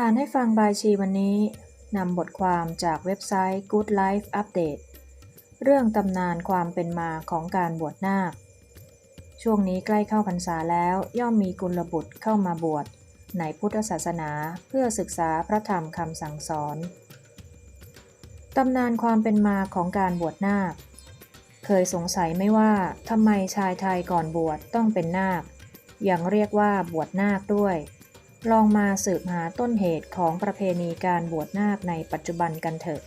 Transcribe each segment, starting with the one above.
อ่านให้ฟังบายชีวันนี้นำบทความจากเว็บไซต์ Good Life Update เรื่องตำนานความเป็นมาของการบวชนาค ช่วงนี้ใกล้เข้าพรรษาแล้วย่อมมีกุลบุตรเข้ามาบวชในพุทธศาสนาเพื่อศึกษาพระธรรมคำสั่งสอน ตำนานความเป็นมาของการบวชนาค เคยสงสัยไหม่ว่าทำไมชายไทยก่อนบวชต้องเป็นนาค ยังเรียกว่าบวชนาคด้วย ลองมาสืบหาต้นเหตุของประเพณีการบวชนาคในปัจจุบันกันเถอะ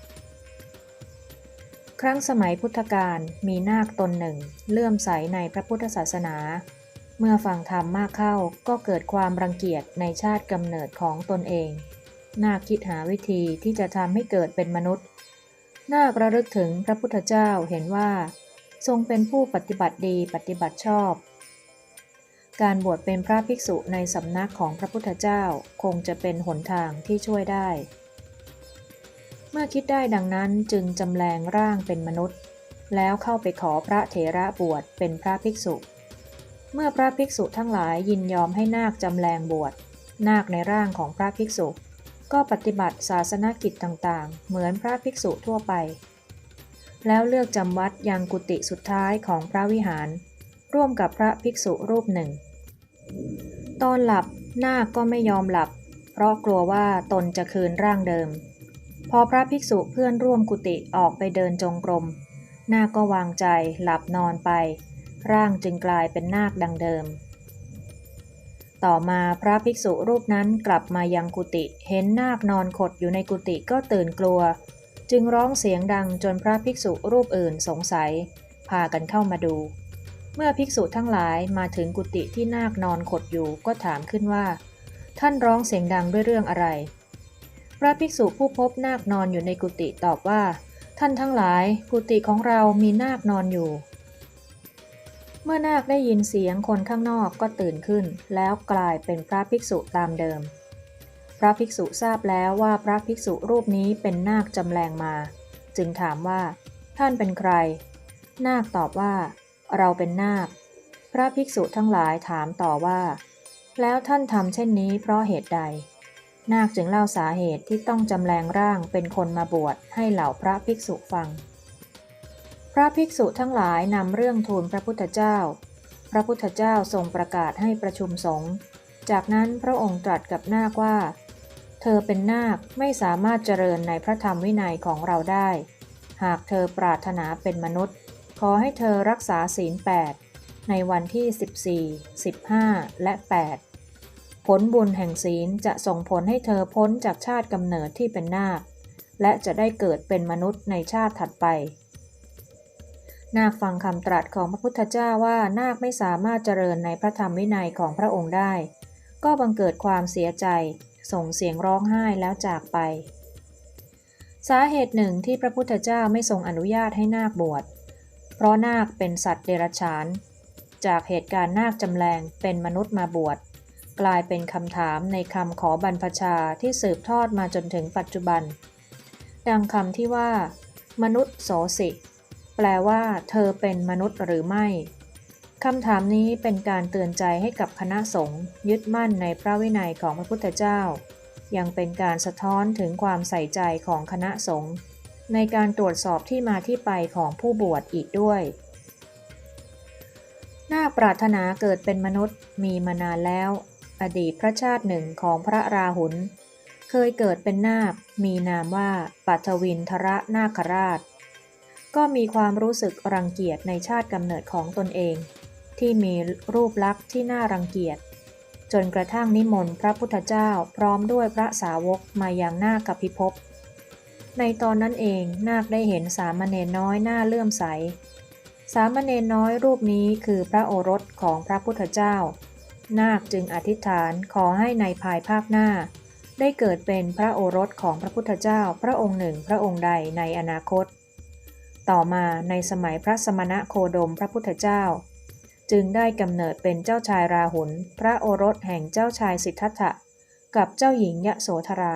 ครั้งสมัยพุทธกาลมีนาคตนหนึ่ง เลื่อมใสในพระพุทธศาสนา เมื่อฟังธรรมมากเข้าก็เกิดความรังเกียจในชาติกำเนิดของตนเอง นาคคิดหาวิธีที่จะทำให้เกิดเป็นมนุษย์ นาคระลึกถึงพระพุทธเจ้าเห็นว่า ทรงเป็นผู้ปฏิบัติดีปฏิบัติชอบ การบวชเป็นพระภิกษุในสำนักของพระพุทธเจ้าคงจะเป็นหนทางที่ช่วยได้ เมื่อคิดได้ดังนั้นจึงจำแรงร่างเป็นมนุษย์ แล้วเข้าไปขอพระเถระบวชเป็นพระภิกษุ เมื่อพระภิกษุทั้งหลายยินยอมให้นาคจำแรงบวช นาคในร่างของพระภิกษุ ก็ปฏิบัติศาสนกิจต่างๆ เหมือนพระภิกษุทั่วไป แล้วเลือกจำวัดยังกุฏิสุดท้ายของพระวิหารร่วมกับพระภิกษุรูปหนึ่ง ตอนหลับนาคก็ไม่ยอมหลับ เพราะกลัวว่าตนจะคืนร่างเดิม พอพระภิกษุเพื่อนร่วมกุฏิออกไปเดินจงกรมนาคก็วางใจหลับนอนไป ร่างจึงกลายเป็นนาคดังเดิม ต่อมาพระภิกษุรูปนั้นกลับมายังกุฏิเห็นนาคนอนขดอยู่ในกุฏิก็ตื่นกลัว จึงร้องเสียงดังจนพระภิกษุรูปอื่นสงสัย พากันเข้ามาดู เมื่อภิกษุทั้งหลายมาถึงกุฏิที่นาคนอนขดอยู่ก็ถามขึ้นว่า ท่านร้องเสียงดังด้วยเรื่องอะไร พระภิกษุผู้พบนาคนอนอยู่ในกุฏิตอบว่า ท่านทั้งหลาย กุฏิของเรามีนาคนอนอยู่ เมื่อนาคได้ยินเสียงคนข้างนอกก็ตื่นขึ้น แล้วกลายเป็นพระภิกษุตามเดิม พระภิกษุทราบแล้วว่าพระภิกษุรูปนี้เป็นนาคจำแรงมา จึงถามว่า ท่านเป็นใคร นาคตอบว่า เราเป็นนาค พระภิกษุทั้งหลายถามต่อว่า แล้วท่านทำเช่นนี้เพราะเหตุใด นาคจึงเล่าสาเหตุที่ต้องจำแรงร่างเป็นคนมาบวชให้เหล่าพระภิกษุฟัง พระภิกษุทั้งหลายนำเรื่องทูลพระพุทธเจ้า พระพุทธเจ้าทรงประกาศให้ประชุมสงฆ์ จากนั้นพระองค์ตรัสกับนาคว่า เธอเป็นนาคไม่สามารถเจริญในพระธรรมวินัยของเราได้ หากเธอปรารถนาเป็นมนุษย์ ขอให้เธอรักษาศีล 8 ในวันที่ 14 15 และ 8 ผลบุญแห่งศีลจะส่งผลให้เธอพ้นจากชาติกำเนิดที่เป็นนาค และจะได้เกิดเป็นมนุษย์ในชาติถัดไป นาคฟังคำตรัสของพระพุทธเจ้าว่านาคไม่สามารถเจริญในพระธรรมวินัยของพระองค์ได้ ก็บังเกิดความเสียใจ ส่งเสียงร้องไห้แล้วจากไป สาเหตุหนึ่งที่พระพุทธเจ้าไม่ทรงอนุญาตให้นาคบวช เพราะนาคเป็นสัตว์เดรัจฉาน จากเหตุการณ์นาคจำแรงเป็นมนุษย์มาบวช กลายเป็นคำถามในคำขอบรรพชาที่สืบทอดมาจนถึงปัจจุบัน ดังคำที่ว่า มนุษย์โสสิ แปลว่าเธอเป็นมนุษย์หรือไม่คำถามนี้เป็นการเตือนใจให้กับคณะสงฆ์ยึดมั่นในพระวินัยของพระพุทธเจ้า ยังเป็นการสะท้อนถึงความใส่ใจของคณะสงฆ์ ในการตรวจสอบที่มาที่ไปของผู้บวชอีกด้วย นาคปรารถนาเกิดเป็นมนุษย์มีมานานแล้ว อดีตพระชาติหนึ่งของพระราหุลเคยเกิดเป็นนาค มีนามว่าปัทวินทระนาคราช ก็มีความรู้สึกรังเกียจในชาติกำเนิดของตนเอง ที่มีรูปลักษณ์ที่น่ารังเกียจ จนกระทั่งนิมนต์พระพุทธเจ้าพร้อมด้วยพระสาวกมายังนาคกับพิภพ ในตอนนั้นเองนาคได้เห็นสามเณรน้อยหน้าเลื่อมใส สามเณรน้อยรูปนี้คือพระโอรสของพระพุทธเจ้า นาคจึงอธิษฐานขอให้ในภายภาคหน้า ได้เกิดเป็นพระโอรสของพระพุทธเจ้าพระองค์หนึ่งพระองค์ใดในอนาคต ต่อมาในสมัยพระสมณะโคดมพระพุทธเจ้า จึงได้กำเนิดเป็นเจ้าชายราหุลพระโอรสแห่งเจ้าชายสิทธัตถะกับเจ้าหญิงยะโสธรา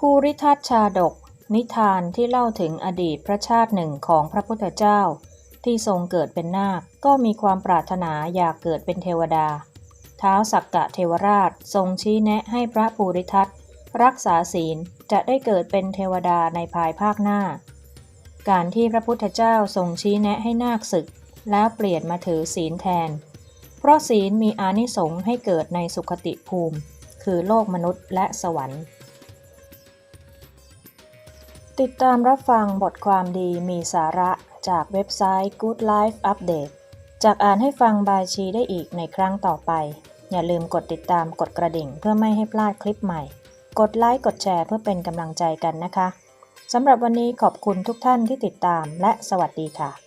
ภูริทัตชาดก นิทานที่เล่าถึงอดีตพระชาติหนึ่งของพระพุทธเจ้า ที่ทรงเกิดเป็นนาคก็มีความปรารถนาอยากเกิดเป็นเทวดา ท้าวสักกะเทวราชทรงชี้แนะให้พระภูริทัตรักษาศีลจะได้เกิดเป็นเทวดาในภายภาคหน้า การที่พระพุทธเจ้าทรงชี้แนะให้นาคศึก แล้วเปลี่ยนมาถือศีลแทน เพราะศีลมีอานิสงส์ให้เกิดในสุคติภูมิ คือโลกมนุษย์และสวรรค์ ติดตามรับฟังบทความดีมีสาระจากเว็บไซต์ Good Life Update จากอ่านให้ฟังบายชีได้อีกในครั้งต่อไป อย่าลืมกดติดตามกดกระดิ่งเพื่อไม่ให้พลาดคลิปใหม่ กดไลค์กดแชร์เพื่อเป็นกำลังใจกันนะคะสำหรับวันนี้ขอบคุณทุกท่านที่ติดตามและสวัสดีค่ะ